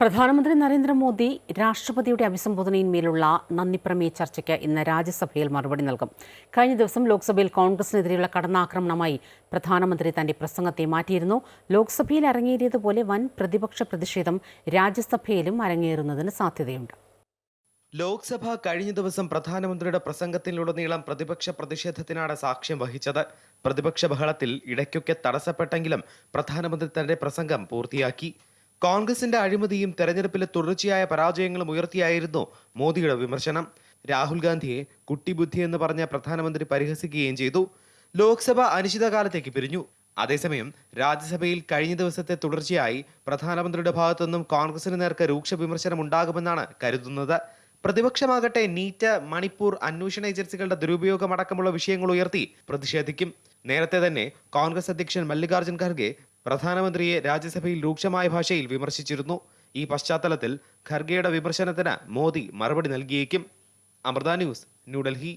പ്രധാനമന്ത്രി നരേന്ദ്രമോദി രാഷ്ട്രപതിയുടെ അഭിസംബോധനയിന്മേലുള്ള നന്ദിപ്രമേയ ചർച്ചയ്ക്ക് ഇന്ന് രാജ്യസഭയിൽ മറുപടി നൽകും. കഴിഞ്ഞ ദിവസം ലോക്സഭയിൽ കോൺഗ്രസിനെതിരെയുള്ള കടന്നാക്രമണമായി പ്രധാനമന്ത്രി തന്റെ പ്രസംഗത്തെ മാറ്റിയിരുന്നു. ലോക്സഭയിൽ അരങ്ങേറിയതുപോലെ വൻ പ്രതിപക്ഷ പ്രതിഷേധം രാജ്യസഭയിലും അരങ്ങേറുന്നതിന് സാധ്യതയുണ്ട്. ലോക്സഭ കഴിഞ്ഞ ദിവസം പ്രധാനമന്ത്രിയുടെ പ്രസംഗത്തിലുടനീളം പ്രതിപക്ഷ പ്രതിഷേധത്തിനാണ് സാക്ഷ്യം വഹിച്ചത്. പ്രതിപക്ഷ ബഹളത്തിൽ ഇടയ്ക്കൊക്കെ തടസ്സപ്പെട്ടെങ്കിലും പ്രധാനമന്ത്രി തന്റെ പ്രസംഗം പൂർത്തിയാക്കി. കോൺഗ്രസിന്റെ അഴിമതിയും തെരഞ്ഞെടുപ്പിലെ തുടർച്ചയായ പരാജയങ്ങളും ഉയർത്തിയായിരുന്നു മോദിയുടെ വിമർശനം. രാഹുൽ ഗാന്ധിയെ കുട്ടിബുദ്ധി എന്ന് പറഞ്ഞ പ്രധാനമന്ത്രി പരിഹസിക്കുകയും ചെയ്തു. ലോക്സഭ അനിശ്ചിതകാലത്തേക്ക് പിരിഞ്ഞു. അതേസമയം രാജ്യസഭയിൽ കഴിഞ്ഞ ദിവസത്തെ തുടർച്ചയായി പ്രധാനമന്ത്രിയുടെ ഭാഗത്തുനിന്നും കോൺഗ്രസിന് നേർക്ക് രൂക്ഷ വിമർശനം ഉണ്ടാകുമെന്നാണ് കരുതുന്നത്. പ്രതിപക്ഷമാകട്ടെ നീറ്റ് മണിപ്പൂർ അന്വേഷണ ഏജൻസികളുടെ ദുരുപയോഗം അടക്കമുള്ള വിഷയങ്ങൾ ഉയർത്തി പ്രതിഷേധിക്കും. നേരത്തെ തന്നെ കോൺഗ്രസ് അധ്യക്ഷൻ മല്ലികാർജുൻ ഖർഗെ പ്രധാനമന്ത്രിയെ രാജ്യസഭയിൽ രൂക്ഷമായ ഭാഷയിൽ വിമർശിച്ചിരുന്നു. ഈ പശ്ചാത്തലത്തിൽ ഖർഗെയുടെ വിമർശനത്തിന് മോദി മറുപടി നൽകിയേക്കും. അമൃത ന്യൂസ് ന്യൂഡൽഹി